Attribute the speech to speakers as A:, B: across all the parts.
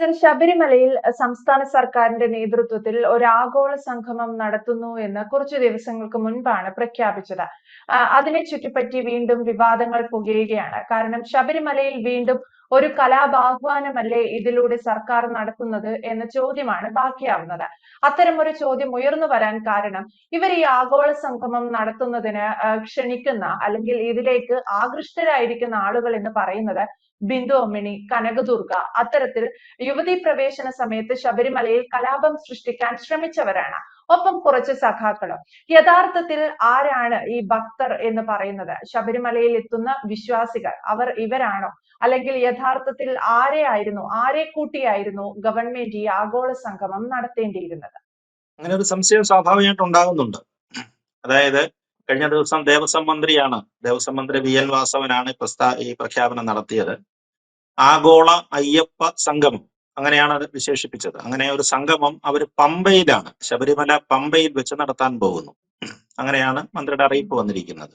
A: Sir ശബരിമലയിൽ സംസ്ഥാന സർക്കാരിന്റെ നേതൃത്വത്തിൽ ഒരു ആഗോള സംഗമം നടത്തുന്നു എന്ന് കുറച്ചു ദിവസങ്ങൾക്ക് മുൻപാണ് പ്രഖ്യാപിച്ചത്. അതിനെ ചുറ്റിപ്പറ്റി വീണ്ടും വിവാദങ്ങൾ പുകയുകയാണ്. കാരണം ശബരിമലയിൽ വീണ്ടും ഒരു കലാപാഹ്വാനമല്ലേ ഇതിലൂടെ സർക്കാർ നടത്തുന്നത് എന്ന ചോദ്യമാണ് ബാക്കിയാവുന്നത്. അത്തരം ഒരു ചോദ്യം ഉയർന്നു വരാൻ കാരണം ഇവർ ഈ ആഗോള സംഗമം നടത്തുന്നതിന് ക്ഷണിക്കുന്ന അല്ലെങ്കിൽ ഇതിലേക്ക് ആകൃഷ്ടരായിരിക്കുന്ന ആളുകൾ എന്ന് പറയുന്നത് ബിന്ദു അമ്മിണി കനകദുർഗ. അത്തരത്തിൽ യുവതീ പ്രവേശന സമയത്ത് ശബരിമലയിൽ കലാപം സൃഷ്ടിക്കാൻ ശ്രമിച്ചവരാണ്. ഒപ്പം കുറച്ച് സഖാക്കളും. യഥാർത്ഥത്തിൽ ആരാണ് ഈ ഭക്തർ എന്ന് പറയുന്നത്? ശബരിമലയിൽ എത്തുന്ന വിശ്വാസികൾ അവർ ഇവരാണോ? അല്ലെങ്കിൽ യഥാർത്ഥത്തിൽ ആരെയായിരുന്നു ആരെ കൂട്ടിയായിരുന്നു ഗവൺമെന്റ് ഈ ആഗോള സംഗമം നടത്തേണ്ടിയിരുന്നത്?
B: അങ്ങനെ ഒരു സംശയം സ്വാഭാവികമായിട്ട് ഉണ്ടാകുന്നുണ്ട്. അതായത് കഴിഞ്ഞ ദിവസം ദേവസ്വം മന്ത്രിയാണ് ദേവസ്വം മന്ത്രി വി എൻ വാസവനാണ് പ്രസ്താ ഈ പ്രഖ്യാപനം നടത്തിയത്. ആഗോള അയ്യപ്പ സംഗമം. അങ്ങനെയാണ് അത് വിശേഷിപ്പിച്ചത്. അങ്ങനെ ഒരു സംഗമം അവർ പമ്പയിലാണ് ശബരിമല പമ്പയിൽ വെച്ച് നടത്താൻ പോകുന്നു. അങ്ങനെയാണ് മന്ത്രിയുടെ അറിയിപ്പ് വന്നിരിക്കുന്നത്.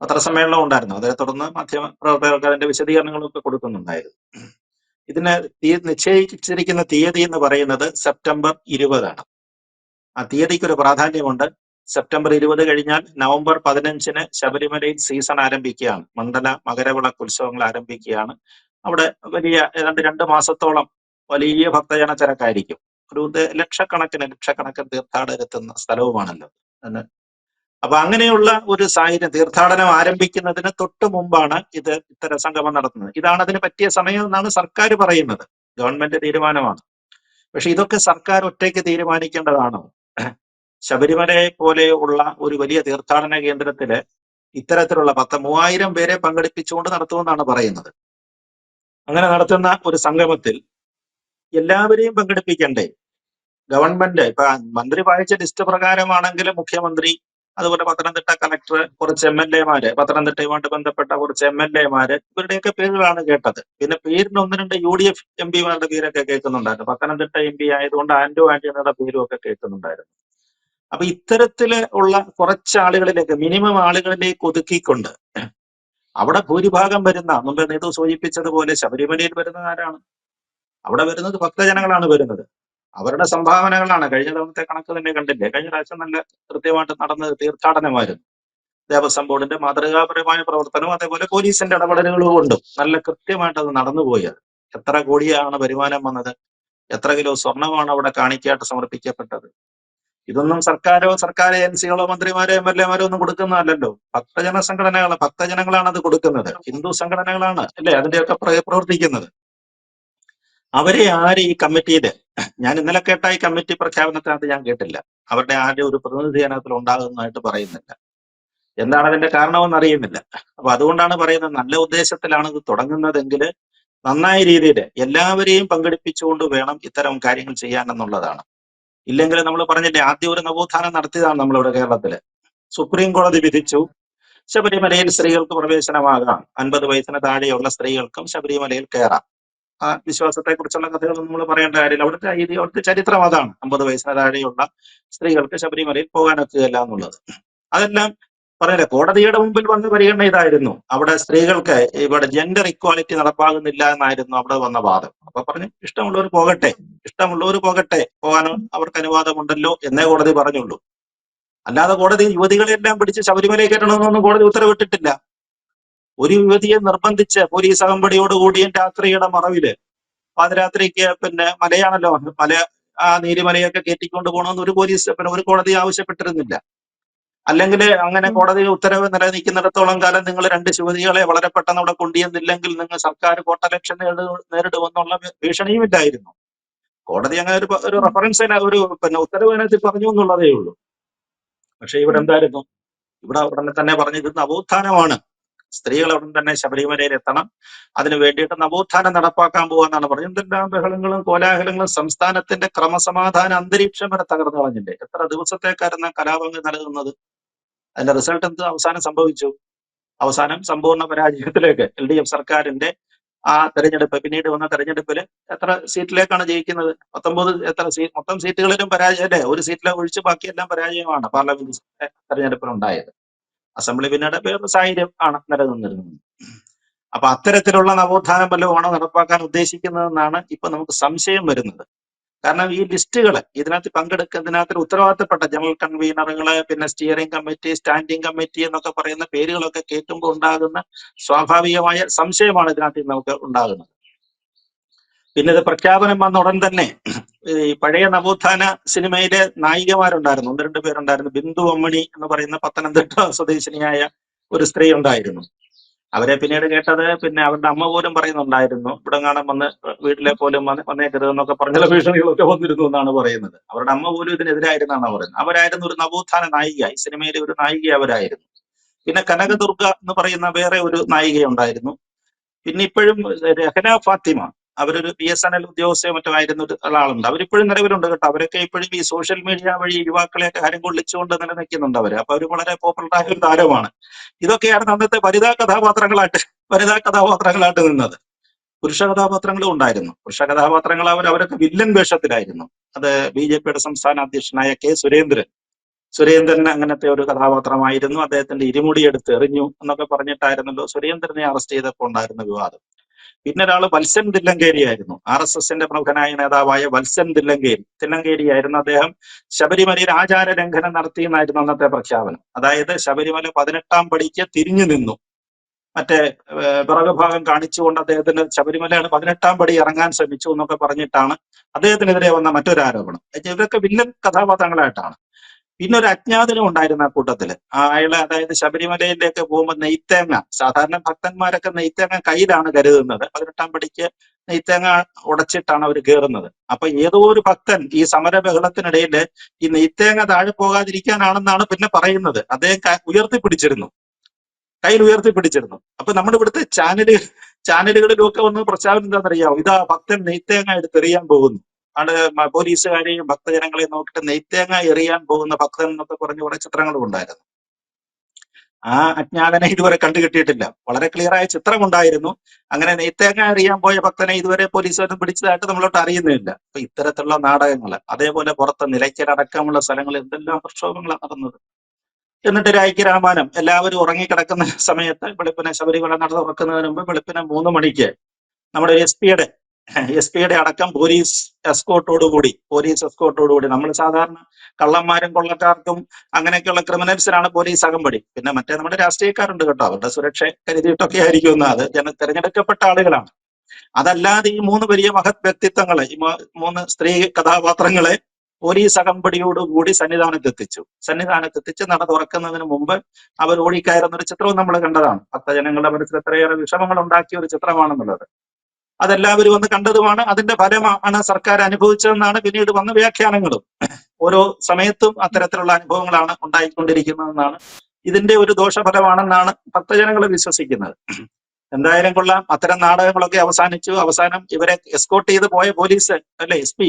B: പത്രസമ്മേളനം ഉണ്ടായിരുന്നു. അതിനെ തുടർന്ന് മാധ്യമ പ്രവർത്തകർക്ക് അതിന്റെ വിശദീകരണങ്ങളൊക്കെ കൊടുക്കുന്നുണ്ടായിരുന്നു. ഇതിന് നിശ്ചയിച്ചിരിക്കുന്ന തീയതി എന്ന് പറയുന്നത് സെപ്റ്റംബർ ഇരുപതാണ്. ആ തീയതിക്ക് ഒരു പ്രാധാന്യമുണ്ട്. സെപ്റ്റംബർ ഇരുപത് കഴിഞ്ഞാൽ നവംബർ പതിനഞ്ചിന് ശബരിമലയിൽ സീസൺ ആരംഭിക്കുകയാണ്. മണ്ഡല മകരവിളക്ക് ഉത്സവങ്ങൾ ആരംഭിക്കുകയാണ്. അവിടെ വലിയ ഏതാണ്ട് രണ്ട് മാസത്തോളം വലിയ ഭക്തജന ചരക്കായിരിക്കും ഒരു ലക്ഷക്കണക്കിന് ലക്ഷക്കണക്കിന് തീർത്ഥാടകരെത്തുന്ന സ്ഥലവുമാണല്ലോ അപ്പൊ അങ്ങനെയുള്ള ഒരു സാഹചര്യം തീർത്ഥാടനം ആരംഭിക്കുന്നതിന് തൊട്ട് മുമ്പാണ് ഇത് ഇത്തരം സംഗമം നടത്തുന്നത്. ഇതാണ് അതിന് പറ്റിയ സമയം എന്നാണ് സർക്കാർ പറയുന്നത്. ഗവൺമെന്റ് തീരുമാനമാണ്. പക്ഷെ ഇതൊക്കെ സർക്കാർ ഒറ്റയ്ക്ക് തീരുമാനിക്കേണ്ടതാണോ. ശബരിമലയെ പോലെയുള്ള ഒരു വലിയ തീർത്ഥാടന കേന്ദ്രത്തിൽ ഇത്തരത്തിലുള്ള പത്ത് മൂവായിരം പേരെ പങ്കെടുപ്പിച്ചുകൊണ്ട് നടത്തുമെന്നാണ് പറയുന്നത്. അങ്ങനെ നടത്തുന്ന ഒരു സംഗമത്തിൽ എല്ലാവരെയും പങ്കെടുപ്പിക്കണ്ടേ? ഗവൺമെന്റ് ഇപ്പൊ മന്ത്രി വായിച്ച ലിസ്റ്റ് പ്രകാരമാണെങ്കിൽ മുഖ്യമന്ത്രി അതുപോലെ പത്തനംതിട്ട കളക്ടർ കുറച്ച് എം എൽ എമാര് പത്തനംതിട്ടയുമായിട്ട് ബന്ധപ്പെട്ട കുറച്ച് എം എൽ എമാര് ഇവരുടെയൊക്കെ പേരുകളാണ് കേട്ടത്. പിന്നെ പേരിന് ഒന്ന് രണ്ട് യു ഡി എഫ് എം പിമാരുടെ പേരൊക്കെ കേൾക്കുന്നുണ്ടായിരുന്നു. പത്തനംതിട്ട എം പി ആയതുകൊണ്ട് ആന്റോ ആന്റണിയുടെ പേരും ഒക്കെ കേൾക്കുന്നുണ്ടായിരുന്നു. അപ്പൊ ഇത്തരത്തിൽ ഉള്ള കുറച്ച് ആളുകളിലേക്ക് മിനിമം ആളുകളിലേക്ക് ഒതുക്കിക്കൊണ്ട് അവിടെ ഭൂരിഭാഗം വരുന്ന മുമ്പ് നേതൃ സൂചിപ്പിച്ചതുപോലെ ശബരിമലയിൽ വരുന്ന ആരാണ് അവിടെ വരുന്നത് ഭക്തജനങ്ങളാണ് വരുന്നത്. അവരുടെ സംഭാവനകളാണ്. കഴിഞ്ഞ തവണത്തെ കണക്ക് തന്നെ കണ്ടില്ലേ? കഴിഞ്ഞ പ്രാവശ്യം നല്ല കൃത്യമായിട്ട് നടന്നത് തീർത്ഥാടനമായിരുന്നു. ദേവസ്വം ബോർഡിന്റെ മാതൃകാപരമായ പ്രവർത്തനവും അതേപോലെ പോലീസിന്റെ ഇടപെടലുകളും കൊണ്ടും നല്ല കൃത്യമായിട്ട് അത് നടന്നുപോയത് എത്ര കോടിയാണ് വരുമാനം വന്നത്? എത്ര കിലോ സ്വർണമാണ് അവിടെ കാണിക്കായിട്ട് സമർപ്പിക്കപ്പെട്ടത്? ഇതൊന്നും സർക്കാരോ സർക്കാർ ഏജൻസികളോ മന്ത്രിമാരോ എം എൽ എമാരോ ഒന്നും കൊടുക്കുന്നതല്ലല്ലോ. ഭക്തജന സംഘടനകൾ ഭക്തജനങ്ങളാണ് അത് കൊടുക്കുന്നത്. ഹിന്ദു സംഘടനകളാണ് അല്ലെ അതിന്റെയൊക്കെ പ്ര- പ്രവർത്തിക്കുന്നത്. അവരെ ആര് ഈ കമ്മിറ്റിയിൽ ഞാൻ ഇന്നലെ കേട്ട ഈ കമ്മിറ്റി പ്രഖ്യാപനത്തിനകത്ത് ഞാൻ കേട്ടില്ല. അവരുടെ ആരുടെ ഒരു പ്രതിനിധി അതിനകത്തിൽ ഉണ്ടാകുന്നതായിട്ട് പറയുന്നില്ല. എന്താണ് അതിന്റെ കാരണമെന്ന് അറിയുന്നില്ല. അപ്പൊ അതുകൊണ്ടാണ് പറയുന്നത് നല്ല ഉദ്ദേശത്തിലാണ് ഇത് തുടങ്ങുന്നതെങ്കിൽ നന്നായ രീതിയിൽ എല്ലാവരെയും പങ്കെടുപ്പിച്ചുകൊണ്ട് വേണം ഇത്തരം കാര്യങ്ങൾ ചെയ്യാൻ എന്നുള്ളതാണ്. ഇല്ലെങ്കിൽ നമ്മൾ പറഞ്ഞില്ലേ ആദ്യം ഒരു നവോത്ഥാനം നടത്തിയതാണ് നമ്മളിവിടെ കേരളത്തിൽ. സുപ്രീം കോടതി വിധിച്ചു. ശബരിമലയിൽ സ്ത്രീകൾക്ക് പ്രവേശനമാകാം. അൻപത് വയസ്സിന് താഴെയുള്ള സ്ത്രീകൾക്കും ശബരിമലയിൽ കയറാം. ആ വിശ്വാസത്തെ കുറിച്ചുള്ള കഥകളൊന്നും നമ്മൾ പറയേണ്ട കാര്യമില്ല. അവിടുത്തെ ഐതി അവിടുത്തെ ചരിത്രം അതാണ്. അമ്പത് വയസ്സിന് താഴെയുള്ള സ്ത്രീകൾക്ക് ശബരിമലയിൽ പോകാനൊക്കുകയില്ല എന്നുള്ളത്. അതെല്ലാം പറഞ്ഞില്ല കോടതിയുടെ മുമ്പിൽ വന്ന് പരിഗണന ഇതായിരുന്നു. അവിടെ സ്ത്രീകൾക്ക് ഇവിടെ ജെൻഡർ ഇക്വാലിറ്റി നടപ്പാകുന്നില്ല എന്നായിരുന്നു അവിടെ വന്ന വാദം. അപ്പൊ പറഞ്ഞു ഇഷ്ടമുള്ളവർ പോകട്ടെ ഇഷ്ടമുള്ളവർ പോകട്ടെ പോകാൻ അവർക്ക് അനുവാദമുണ്ടല്ലോ എന്നേ കോടതി പറഞ്ഞുള്ളൂ. അല്ലാതെ കോടതി യുവതികളെല്ലാം പിടിച്ച് ശബരിമലയിൽ കയറ്റണമെന്നൊന്നും കോടതി ഉത്തരവിട്ടിട്ടില്ല. ഒരു യുവതിയെ നിർബന്ധിച്ച് പോലീസ് അകമ്പടിയോടുകൂടി രാത്രിയുടെ മറവിൽ പാതിരാത്രിക്ക് പിന്നെ മലയാണല്ലോ മല ആ നീലിമലയൊക്കെ കയറ്റിക്കൊണ്ട് പോകണമെന്ന് ഒരു പോലീസ് പിന്നെ ഒരു കോടതി ആവശ്യപ്പെട്ടിരുന്നില്ല അല്ലെങ്കിൽ അങ്ങനെ. കോടതി ഉത്തരവ് നിലനിൽക്കുന്നിടത്തോളം കാലം നിങ്ങൾ രണ്ട് യുവതികളെ വളരെ പെട്ടെന്ന് അവിടെ കൊണ്ടുചെന്നില്ലെങ്കിൽ നിങ്ങൾ സർക്കാർ കോട്ടലക്ഷൻ നേരിടുമെന്നുള്ള ഭീഷണിയും ഇല്ലായിരുന്നു കോടതി അങ്ങനെ ഒരു ഒരു. റെഫറൻസ് ഒരു പിന്നെ ഉത്തരവ് അതിനകത്ത് പറഞ്ഞു എന്നുള്ളതേ ഉള്ളൂ പക്ഷെ ഇവിടെ. എന്തായിരുന്നു ഇവിടെ ഉടനെ തന്നെ പറഞ്ഞിരുന്ന ഇത് നവോത്ഥാനമാണ് സ്ത്രീകൾ ഉടൻ തന്നെ ശബരിമലയിൽ എത്തണം. അതിനു വേണ്ടിയിട്ട് നവോത്ഥാനം നടപ്പാക്കാൻ പോവാന്നാണ് പറഞ്ഞത്. എന്തെല്ലാം ബഹളങ്ങളും കോലാഹലങ്ങളും സംസ്ഥാനത്തിന്റെ ക്രമസമാധാന അന്തരീക്ഷം വരെ തകർന്നു കളഞ്ഞില്ലേ? എത്ര ദിവസത്തേക്കായിരുന്നു കലാപങ്ങൾ നൽകുന്നത്? അതിന്റെ റിസൾട്ട് എന്ത്? അവസാനം സംഭവിച്ചു. അവസാനം സമ്പൂർണ പരാജയത്തിലേക്ക് എൽ ഡി എഫ് സർക്കാരിന്റെ ആ തെരഞ്ഞെടുപ്പ് പിന്നീട് വന്ന തെരഞ്ഞെടുപ്പിൽ എത്ര സീറ്റിലേക്കാണ് ജയിക്കുന്നത്? പത്തൊമ്പത് എത്ര സീറ്റ് മൊത്തം സീറ്റുകളിലും പരാജയം അല്ലേ? ഒരു സീറ്റിലെ ഒഴിച്ച് ബാക്കിയെല്ലാം പരാജയമാണ് പാർലമെന്റ് തെരഞ്ഞെടുപ്പിൽ ഉണ്ടായത് അസംബ്ലി പിന്നീട് വേറൊരു സാഹചര്യം ആണ് നിലനിന്നിരുന്നത്. അപ്പൊ അത്തരത്തിലുള്ള നവോത്ഥാനം വല്ലതുമാണോ നടപ്പാക്കാൻ ഉദ്ദേശിക്കുന്നതെന്നാണ് ഇപ്പൊ നമുക്ക് സംശയം വരുന്നത്. കാരണം ഈ ലിസ്റ്റുകൾ ഇതിനകത്ത് പങ്കെടുക്കുന്നതിനകത്ത് ഉത്തരവാദിത്തപ്പെട്ട ജനറൽ കൺവീനറുകൾ പിന്നെ സ്റ്റിയറിംഗ് കമ്മിറ്റി സ്റ്റാൻഡിംഗ് കമ്മിറ്റി എന്നൊക്കെ പറയുന്ന പേരുകളൊക്കെ കേൾക്കുമ്പോൾ ഉണ്ടാകുന്ന സ്വാഭാവികമായ സംശയമാണ് ഇതിനകത്ത് നമുക്ക് ഉണ്ടാകുന്നത്. പിന്നെ ഇത് പ്രഖ്യാപനം വന്ന ഉടൻ തന്നെ ഈ പഴയ നവോത്ഥാന സിനിമയിലെ നായികമാരുണ്ടായിരുന്നു. ഒന്ന് രണ്ട് പേരുണ്ടായിരുന്നു. ബിന്ദു അമ്മണി എന്ന് പറയുന്ന പത്തനംതിട്ട സ്വദേശിനിയായ ഒരു സ്ത്രീ ഉണ്ടായിരുന്നു. അവരെ പിന്നീട് കേട്ടത് പിന്നെ അവരുടെ അമ്മ പോലും പറയുന്നുണ്ടായിരുന്നു. ഇവിടെ കാണാൻ വന്ന് വീട്ടിലെ പോലും വന്ന് വന്നേക്കരുത് എന്നൊക്കെ പറഞ്ഞ ഭീഷണികളൊക്കെ വന്നിരുന്നു എന്നാണ് പറയുന്നത്. അവരുടെ അമ്മ പോലും ഇതിനെതിരായിരുന്നാണ് പറയുന്നത്. അവരായിരുന്നു ഒരു നവോത്ഥാന നായിക. ഈ സിനിമയിലെ ഒരു നായിക അവരായിരുന്നു. പിന്നെ കനകദുർഗ എന്ന് പറയുന്ന വേറെ ഒരു നായികയുണ്ടായിരുന്നു. പിന്നെ ഇപ്പോഴും രഹന ഫാത്തിമ. അവരൊരു ബി എസ് എൻ എൽ ഉദ്യോഗസ്ഥയോ മറ്റോ ആയിരുന്ന ആളുണ്ട് അവരിപ്പോഴും നിലവിലുണ്ട് കേട്ടോ. അവരൊക്കെ ഇപ്പോഴും ഈ സോഷ്യൽ മീഡിയ വഴി യുവാക്കളെയൊക്കെ ആരും കൊള്ളിച്ചുകൊണ്ട് നിലനിൽക്കുന്നുണ്ട് അവർ. അപ്പൊ അവർ വളരെ പോപ്പുലർ ആയ ഒരു താരമാണ്. ഇതൊക്കെയാണ് അന്നത്തെ വനിതാ കഥാപാത്രങ്ങളായിട്ട് വനിതാ കഥാപാത്രങ്ങളായിട്ട് നിന്നത്. പുരുഷ കഥാപാത്രങ്ങളും ഉണ്ടായിരുന്നു. പുരുഷ കഥാപാത്രങ്ങൾ അവർ അവരൊക്കെ വില്ലൻ വേഷത്തിലായിരുന്നു. അത് ബി ജെ പിയുടെ സംസ്ഥാന അധ്യക്ഷനായ കെ സുരേന്ദ്രൻ. സുരേന്ദ്രൻ അങ്ങനത്തെ ഒരു കഥാപാത്രമായിരുന്നു. അദ്ദേഹത്തിന്റെ ഇരുമുടി എടുത്ത് എറിഞ്ഞു എന്നൊക്കെ പറഞ്ഞിട്ടായിരുന്നല്ലോ സുരേന്ദ്രനെ അറസ്റ്റ് ചെയ്തപ്പോൾ ഉണ്ടായിരുന്ന വിവാദം. പിന്നെ ഒരാൾ വത്സൻ തില്ലങ്കേരി ആയിരുന്നു. ആർ എസ് എസിന്റെ പ്രമുഖനായ നേതാവായ വത്സൻ തില്ലങ്കേരി. ആയിരുന്നു അദ്ദേഹം ശബരിമലയിൽ ആചാര ലംഘനം നടത്തി എന്നായിരുന്നു അന്നത്തെ പ്രഖ്യാപനം. അതായത് ശബരിമല പതിനെട്ടാം പടിക്ക് തിരിഞ്ഞു നിന്നു. മറ്റേ പിറകുഭാഗം ഭാഗം കാണിച്ചുകൊണ്ട് അദ്ദേഹത്തിന് ശബരിമലയാണ് പതിനെട്ടാം പടി ഇറങ്ങാൻ ശ്രമിച്ചു എന്നൊക്കെ പറഞ്ഞിട്ടാണ് അദ്ദേഹത്തിനെതിരെ വന്ന മറ്റൊരു ആരോപണം ഇതൊക്കെ വില്ലൻ കഥാപാത്രങ്ങളായിട്ടാണ്. പിന്നെ ഒരു അജ്ഞാതനും ഉണ്ടായിരുന്നു ആ കൂട്ടത്തിൽ അയാൾ അതായത് ശബരിമലയിലേക്ക് പോകുമ്പോൾ നെയ്ത്തേങ്ങ സാധാരണ ഭക്തന്മാരൊക്കെ നെയ്ത്തേങ്ങ കയ്യിലാണ് കരുതുന്നത്. പതിനെട്ടാം പടിക്ക് നെയ്ത്തേങ്ങ ഉടച്ചിട്ടാണ് അവർ കയറുന്നത് അപ്പൊ ഏതോ ഒരു ഭക്തൻ ഈ സമര ബഹളത്തിനിടയിൽ ഈ നെയ്ത്തേങ്ങ താഴെ പോകാതിരിക്കാനാണെന്നാണ് പിന്നെ പറയുന്നത്. അദ്ദേഹം ഉയർത്തിപ്പിടിച്ചിരുന്നു. കയ്യിൽ ഉയർത്തിപ്പിടിച്ചിരുന്നു. അപ്പൊ നമ്മുടെ ഇവിടുത്തെ ചാനൽ ചാനലുകളിലൊക്കെ വന്ന് പ്രഖ്യാപനം എന്താണെന്നറിയാമോ ഇതാ ഭക്തൻ നെയ്ത്തേങ്ങ എടുത്തെറിയാൻ പോകുന്നു. ആണ് പോലീസുകാരെയും ഭക്തജനങ്ങളെയും നോക്കിയിട്ട് നെയ്ത്തേങ്ങ എറിയാൻ പോകുന്ന ഭക്തൻ എന്നൊക്കെ പറഞ്ഞ കുറെ ചിത്രങ്ങളും ഉണ്ടായിരുന്നു. ആ അജ്ഞാതനെ ഇതുവരെ കണ്ടുകിട്ടിയിട്ടില്ല. വളരെ ക്ലിയർ ആയ ചിത്രം ഉണ്ടായിരുന്നു അങ്ങനെ നെയ്ത്തേങ്ങ അറിയാൻ പോയ ഭക്തനെ ഇതുവരെ പോലീസുകാരും പിടിച്ചതായിട്ട് നമ്മളോട്ട് അറിയുന്നില്ല അപ്പൊ ഇത്തരത്തിലുള്ള നാടകങ്ങൾ അതേപോലെ പുറത്ത് നിലയ്ക്കലടക്കമുള്ള സ്ഥലങ്ങളിൽ എന്തെല്ലാം പ്രക്ഷോഭങ്ങളാണ് നടന്നത്? എന്നിട്ട് രാജ്യരാമാനം എല്ലാവരും ഉറങ്ങിക്കിടക്കുന്ന സമയത്ത് വെളുപ്പിനെ ശബരിമല നട തുറക്കുന്നതിന് മുമ്പ് വെളുപ്പിനെ മൂന്ന് മണിക്ക് നമ്മുടെ എസ് പിയുടെ എസ് പിയുടെ അടക്കം പോലീസ് എസ്കോട്ടോടുകൂടി പോലീസ് എസ്കോട്ടോടുകൂടി നമ്മൾ സാധാരണ കള്ളന്മാരും കൊള്ളക്കാർക്കും അങ്ങനെയൊക്കെയുള്ള ക്രിമിനൽസിനാണ് പോലീസ് അകമ്പടി. പിന്നെ മറ്റേ നമ്മുടെ രാഷ്ട്രീയക്കാരുണ്ട് കേട്ടോ. അവരുടെ സുരക്ഷ കരുതിയിട്ടൊക്കെ ആയിരിക്കും എന്ന് അത് ജന തെരഞ്ഞെടുക്കപ്പെട്ട ആളുകളാണ്. അതല്ലാതെ ഈ മൂന്ന് വലിയ മഹത് വ്യക്തിത്വങ്ങളെ ഈ മൂന്ന് സ്ത്രീ കഥാപാത്രങ്ങളെ പോലീസ് അകമ്പടിയോടുകൂടി സന്നിധാനത്തെത്തിച്ചു. സന്നിധാനത്തെത്തിച്ച് നട തുറക്കുന്നതിന് മുമ്പ് അവർ ഓടിക്കയറുന്ന ഒരു ചിത്രവും നമ്മൾ കണ്ടതാണ്. ഭക്തജനങ്ങളുടെ മനസ്സിൽ എത്രയേറെ വിഷമങ്ങൾ ഉണ്ടാക്കിയ ഒരു ചിത്രമാണെന്നുള്ളത്. അതെല്ലാവരും വന്ന് കണ്ടതുമാണ്. അതിന്റെ ഫലമാണ് സർക്കാർ അനുഭവിച്ചതെന്നാണ് പിന്നീട് വന്ന വ്യാഖ്യാനങ്ങളും. ഓരോ സമയത്തും അത്തരത്തിലുള്ള അനുഭവങ്ങളാണ് ഉണ്ടായിക്കൊണ്ടിരിക്കുന്നതെന്നാണ്. ഇതിന്റെ ഒരു ദോഷഫലമാണെന്നാണ് ഭക്തജനങ്ങൾ വിശ്വസിക്കുന്നത്. എന്തായാലും കൊള്ളാം. അത്തരം നാടകങ്ങളൊക്കെ അവസാനിച്ചു. അവസാനം ഇവരെ എസ്കോട്ട് ചെയ്ത് പോയ പോലീസ് അല്ലെ എസ് പി?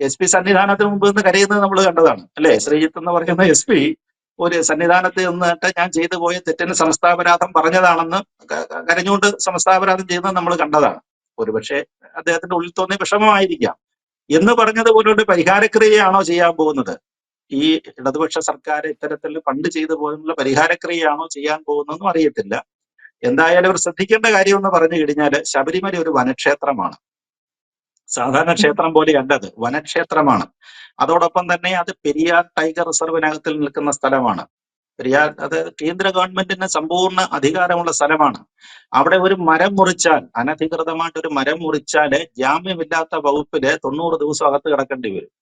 B: എസ് പി സന്നിധാനത്തിന് മുമ്പ് നിന്ന് കരയുന്നത് നമ്മൾ കണ്ടതാണ്. അല്ലെ ശ്രീജിത്ത് എന്ന് പറയുന്ന എസ് പി ഒരു സന്നിധാനത്ത് നിന്നിട്ട് ഞാൻ ചെയ്തു പോയ തെറ്റിന് സംസ്ഥാപരാധം പറഞ്ഞതാണെന്ന് കരഞ്ഞുകൊണ്ട് സംസ്ഥാപരാധം ചെയ്യുന്നത് നമ്മൾ കണ്ടതാണ്. ഒരുപക്ഷെ അദ്ദേഹത്തിന്റെ ഉള്ളിൽ തോന്നിയ വിഷമമായിരിക്കാം. എന്ന് പറഞ്ഞതുപോലെ ഒരു പരിഹാരക്രിയയാണോ ചെയ്യാൻ പോകുന്നത്? ഈ ഇടതുപക്ഷ സർക്കാർ ഇത്തരത്തിൽ പണ്ട് ചെയ്തു പോലുള്ള പരിഹാരക്രിയയാണോ ചെയ്യാൻ പോകുന്നതെന്നും അറിയത്തില്ല. എന്തായാലും ഇവർ ശ്രദ്ധിക്കേണ്ട കാര്യം എന്ന് പറഞ്ഞു കഴിഞ്ഞാൽ ശബരിമല ഒരു വനക്ഷേത്രമാണ്. സാധാരണ ക്ഷേത്രം പോലെയല്ല അത് വനക്ഷേത്രമാണ്. അതോടൊപ്പം തന്നെ അത് പെരിയാർ ടൈഗർ റിസർവിനകത്തിൽ നിൽക്കുന്ന സ്ഥലമാണ്. പെരിയാർ അത് കേന്ദ്ര ഗവൺമെന്റിന് സമ്പൂർണ അധികാരമുള്ള സ്ഥലമാണ്. അവിടെ ഒരു മരം മുറിച്ചാൽ അനധികൃതമായിട്ട് ഒരു മരം മുറിച്ചാൽ ജാമ്യമില്ലാത്ത വകുപ്പിൽ തൊണ്ണൂറ് ദിവസം അകത്ത് കിടക്കേണ്ടി വരും.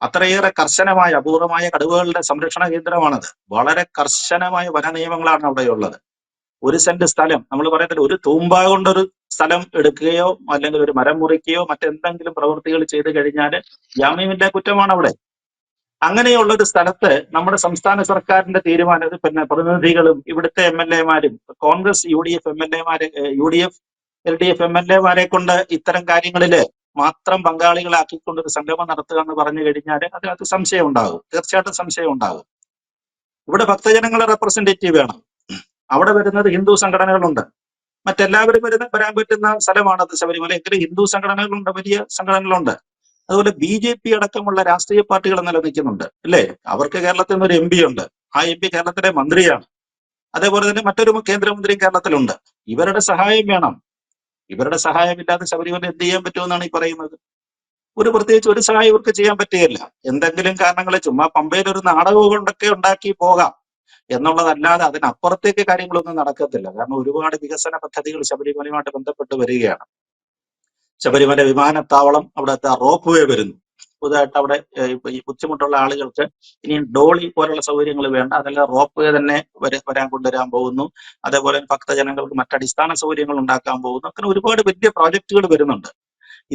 B: അത്രയേറെ കർശനമായ അപൂർവമായ കടുവകളുടെ സംരക്ഷണ കേന്ദ്രമാണത്. വളരെ കർശനമായ വന നിയമങ്ങളാണ് അവിടെയുള്ളത്. ഒരു സെന്റ് സ്ഥലം നമ്മൾ പറയുന്നത് ഒരു തൂമ്പ കൊണ്ടൊരു സ്ഥലം എടുക്കുകയോ അല്ലെങ്കിൽ ഒരു മരം മുറിക്കുകയോ മറ്റെന്തെങ്കിലും പ്രവൃത്തികൾ ചെയ്തു കഴിഞ്ഞാൽ ജാമ്യമില്ലാ കുറ്റമാണ് അവിടെ. അങ്ങനെയുള്ള ഒരു സ്ഥലത്ത് നമ്മുടെ സംസ്ഥാന സർക്കാരിന്റെ തീരുമാനം പിന്നെ പ്രതിനിധികളും ഇവിടുത്തെ എം എൽ എമാരും Congress U D F M L എമാരെ U D F L D F M L എമാരെ കൊണ്ട് ഇത്തരം കാര്യങ്ങളിൽ മാത്രം പങ്കാളികളാക്കിക്കൊണ്ട് ഒരു സംഗമം നടത്തുക എന്ന് പറഞ്ഞു കഴിഞ്ഞാൽ അതിനകത്ത് സംശയം ഉണ്ടാകും. തീർച്ചയായിട്ടും സംശയം ഉണ്ടാകും. ഇവിടെ ഭക്തജനങ്ങളെ റെപ്രസെന്റേറ്റീവ് വേണം. അവിടെ വരുന്നത് ഹിന്ദു സംഘടനകളുണ്ട്. മറ്റെല്ലാവരും വരുന്ന വരാൻ പറ്റുന്ന സ്ഥലമാണത് ശബരിമല. എങ്കിലും ഹിന്ദു സംഘടനകളുണ്ട് വലിയ സംഘടനകളുണ്ട്. അതുപോലെ ബി ജെ പി അടക്കമുള്ള രാഷ്ട്രീയ പാർട്ടികൾ നിലനിൽക്കുന്നുണ്ട് അല്ലേ? അവർക്ക് കേരളത്തിൽ നിന്ന് ഒരു എം പി ഉണ്ട്. ആ എം പി കേരളത്തിലെ മന്ത്രിയാണ്. അതേപോലെ തന്നെ മറ്റൊരു കേന്ദ്രമന്ത്രി കേരളത്തിലുണ്ട്. ഇവരുടെ സഹായം വേണം. ഇവരുടെ സഹായമില്ലാതെ ശബരിമല എന്ത് ചെയ്യാൻ പറ്റുമെന്നാണ് ഈ പറയുന്നത്? ഒരു പ്രത്യേകിച്ച് ഒരു സഹായം ഇവർക്ക് ചെയ്യാൻ പറ്റുകയില്ല. എന്തെങ്കിലും കാരണങ്ങൾ ചുമ്മാ പമ്പയിൽ ഒരു നാടകം കൊണ്ടൊക്കെ ഉണ്ടാക്കി പോകാം എന്നുള്ളതല്ലാതെ അതിനപ്പുറത്തേക്ക് കാര്യങ്ങളൊന്നും നടക്കത്തില്ല. കാരണം ഒരുപാട് വികസന പദ്ധതികൾ ശബരിമലയുമായിട്ട് ബന്ധപ്പെട്ട് വരികയാണ്. ശബരിമല വിമാനത്താവളം അവിടുത്തെ റോപ്പ് വേ വരുന്നു. പുതുതായിട്ട് അവിടെ ഈ ബുദ്ധിമുട്ടുള്ള ആളുകൾക്ക് ഇനി ഡോളി പോലുള്ള സൗകര്യങ്ങൾ വേണ്ട. അതല്ല റോപ്പ് വേ തന്നെ വരെ വരാൻ കൊണ്ടുവരാൻ പോകുന്നു. അതേപോലെ ഭക്തജനങ്ങൾക്ക് മറ്റടിസ്ഥാന സൗകര്യങ്ങൾ ഉണ്ടാക്കാൻ പോകുന്നു. അങ്ങനെ ഒരുപാട് വലിയ പ്രോജക്റ്റുകൾ വരുന്നുണ്ട്.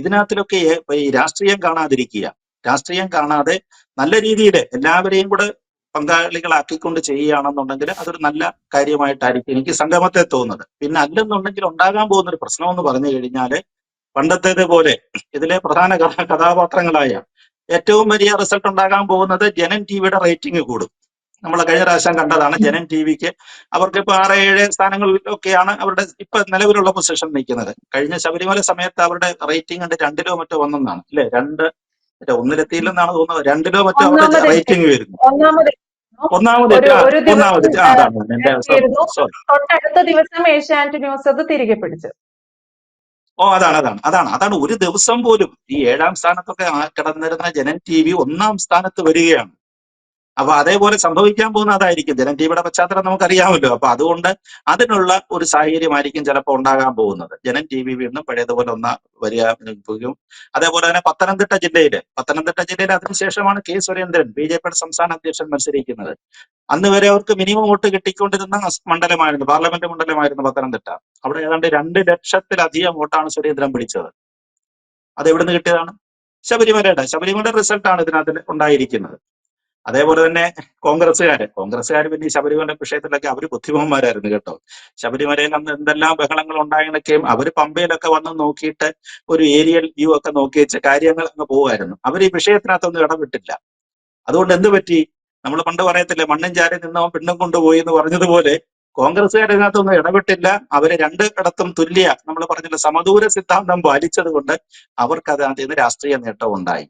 B: ഇതിനകത്തിലൊക്കെ ഈ രാഷ്ട്രീയം കാണാതിരിക്കുക. രാഷ്ട്രീയം കാണാതെ നല്ല രീതിയിൽ എല്ലാവരെയും കൂടെ പങ്കാളികളാക്കിക്കൊണ്ട് ചെയ്യുകയാണെന്നുണ്ടെങ്കിൽ അതൊരു നല്ല കാര്യമായിട്ടായിരിക്കും എനിക്ക് സംഗമത്തെ തോന്നുന്നത്. പിന്നെ അല്ലെന്നുണ്ടെങ്കിൽ ഉണ്ടാകാൻ പോകുന്ന ഒരു പ്രശ്നം എന്ന് പറഞ്ഞു കഴിഞ്ഞാൽ പണ്ടത്തേതുപോലെ ഇതിലെ പ്രധാന കഥ കഥാപാത്രങ്ങളായ ഏറ്റവും വലിയ റിസൾട്ട് ഉണ്ടാകാൻ പോകുന്നത് ജനൻ ടിവിയുടെ റേറ്റിംഗ് കൂടും. നമ്മൾ കഴിഞ്ഞ പ്രാവശ്യം കണ്ടതാണ് ജനൻ ടി വിക്ക് അവർക്ക് ഇപ്പൊ ആറ് ഏഴ് സ്ഥാനങ്ങളിലൊക്കെയാണ് അവരുടെ ഇപ്പൊ നിലവിലുള്ള പൊസിഷൻ നിൽക്കുന്നത്. കഴിഞ്ഞ ശബരിമല സമയത്ത് അവരുടെ റേറ്റിംഗ് ഉണ്ട് രണ്ടിലോ മറ്റോ വന്നെന്നാണ്. അല്ലെ? രണ്ട് മറ്റേ ഒന്നിലെത്തിയില്ലെന്നാണ് തോന്നുന്നത്. രണ്ടിലോ മറ്റോ അവരുടെ റേറ്റിംഗ് വരുന്നു.
A: ഒന്നാമത്
B: ഒന്നാമത് അതാണ്
A: തൊട്ടടുത്ത ദിവസം ഏഷ്യാനെറ്റ് ന്യൂസ് അത് തിരികെ പിടിച്ചു.
B: ഓ അതാണ് അതാണ് അതാണ്. അതാണ് ഒരു ദിവസം പോലും ഈ ഏഴാം സ്ഥാനത്തൊക്കെ കിടന്നിരുന്ന ജനൻ ടി വി ഒന്നാം സ്ഥാനത്ത് വരികയാണ്. അപ്പൊ അതേപോലെ സംഭവിക്കാൻ പോകുന്ന അതായിരിക്കും. ജനൻ ടി വിയുടെ പശ്ചാത്തലം നമുക്കറിയാമല്ലോ. അപ്പൊ അതുകൊണ്ട് അതിനുള്ള ഒരു സാഹചര്യമായിരിക്കും ചിലപ്പോൾ ഉണ്ടാകാൻ പോകുന്നത്. ജനൻ ടി വി വീണ്ടും പഴയതുപോലെ ഒന്ന് വരിക അതേപോലെ തന്നെ പത്തനംതിട്ട ജില്ലയിൽ പത്തനംതിട്ട ജില്ലയിൽ അതിനുശേഷമാണ് കെ സുരേന്ദ്രൻ ബി ജെ പിയുടെ സംസ്ഥാന അധ്യക്ഷൻ മത്സരിക്കുന്നത്. അന്ന് വരെ അവർക്ക് മിനിമം വോട്ട് കിട്ടിക്കൊണ്ടിരുന്ന മണ്ഡലമായിരുന്നു പാർലമെന്റ് മണ്ഡലമായിരുന്നു പത്തനംതിട്ട. അവിടെ ഏതാണ്ട് രണ്ട് ലക്ഷത്തിലധികം വോട്ടാണ് സുരേന്ദ്രൻ പിടിച്ചത്. അത് എവിടുന്ന് കിട്ടിയതാണ്? ശബരിമലയുടെ ശബരിമല റിസൾട്ടാണ് ഇതിനകത്ത് ഉണ്ടായിരിക്കുന്നത്. അതേപോലെ തന്നെ കോൺഗ്രസ്സുകാര് കോൺഗ്രസ്സുകാർ പിന്നെ ശബരിമല വിഷയത്തിലൊക്കെ അവർ ബുദ്ധിമാന്മാരായിരുന്നു കേട്ടോ. ശബരിമലയിൽ അന്ന് എന്തെല്ലാം ബഹളങ്ങൾ ഉണ്ടായതൊക്കെയും അവർ പമ്പയിലൊക്കെ വന്ന് നോക്കിയിട്ട് ഒരു ഏരിയൽ വ്യൂ ഒക്കെ നോക്കി വെച്ച് കാര്യങ്ങൾ അങ്ങ് പോകുമായിരുന്നു അവർ ഈ വിഷയത്തിനകത്തൊന്നും ഇടപെട്ടില്ല. അതുകൊണ്ട് എന്ത് പറ്റി? നമ്മൾ പണ്ട് പറയത്തില്ലേ മണ്ണും ചാരി നിന്നവൻ പെണ്ണും കൊണ്ടുപോയി എന്ന് പറഞ്ഞതുപോലെ കോൺഗ്രസ്സുകാരതിനകത്തൊന്നും ഇടപെട്ടില്ല. അവർ രണ്ട് ഇടത്തും തുല്യ നമ്മൾ പറഞ്ഞില്ല സമദൂര സിദ്ധാന്തം പാലിച്ചത് കൊണ്ട് അവർക്ക് അതിനകത്ത് നിന്ന് രാഷ്ട്രീയ നേട്ടം ഉണ്ടായി.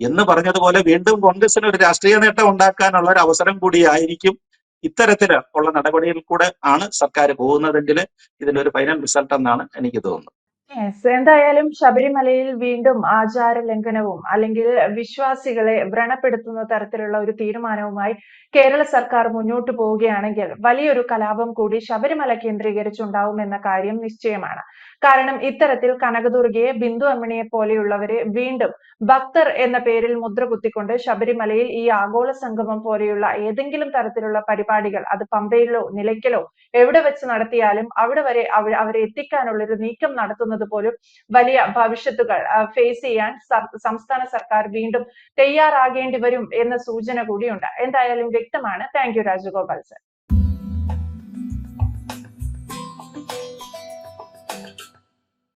B: എന്ന് പറഞ്ഞതുപോലെ വീണ്ടും കോൺഗ്രസിന് ഒരു രാഷ്ട്രീയ നേട്ടം ഉണ്ടാക്കാനുള്ള ഒരു അവസരം കൂടിയായിരിക്കും ഇത്തരത്തിൽ ഉള്ള നടപടിയിൽ കൂടെ ആണ് സർക്കാർ പോകുന്നതെങ്കിൽ ഇതിലൊരു ഫൈനൽ റിസൾട്ട് എന്നാണ് എനിക്ക് തോന്നുന്നത്.
A: എന്തായാലും ശബരിമലയിൽ വീണ്ടും ആചാര ലംഘനവും അല്ലെങ്കിൽ വിശ്വാസികളെ വ്രണപ്പെടുത്തുന്ന തരത്തിലുള്ള ഒരു തീരുമാനവുമായി കേരള സർക്കാർ മുന്നോട്ട് പോവുകയാണെങ്കിൽ വലിയൊരു കലാപം കൂടി ശബരിമല കേന്ദ്രീകരിച്ചുണ്ടാവും എന്ന കാര്യം നിശ്ചയമാണ്. കാരണം ഇത്തരത്തിൽ കനകദുർഗയെ ബിന്ദു അമ്മിണിയെ പോലെയുള്ളവരെ വീണ്ടും ഭക്തർ എന്ന പേരിൽ മുദ്ര കുത്തിക്കൊണ്ട് ശബരിമലയിൽ ഈ ആഗോള സംഗമം പോലെയുള്ള ഏതെങ്കിലും തരത്തിലുള്ള പരിപാടികൾ അത് പമ്പയിലോ നിലയ്ക്കലോ എവിടെ വെച്ച് നടത്തിയാലും അവിടെ വരെ അവ- അവരെ എത്തിക്കാനുള്ള ഒരു നീക്കം നടത്തുന്നത് പോലും വലിയ ഭവിഷ്യത്തുകൾ ഫേസ് ചെയ്യാൻ സംസ്ഥാന സർക്കാർ വീണ്ടും തയ്യാറാകേണ്ടി വരും എന്ന സൂചന കൂടിയുണ്ട്. എന്തായാലും വ്യക്തമാണ്. Thank you Rajagopal sir.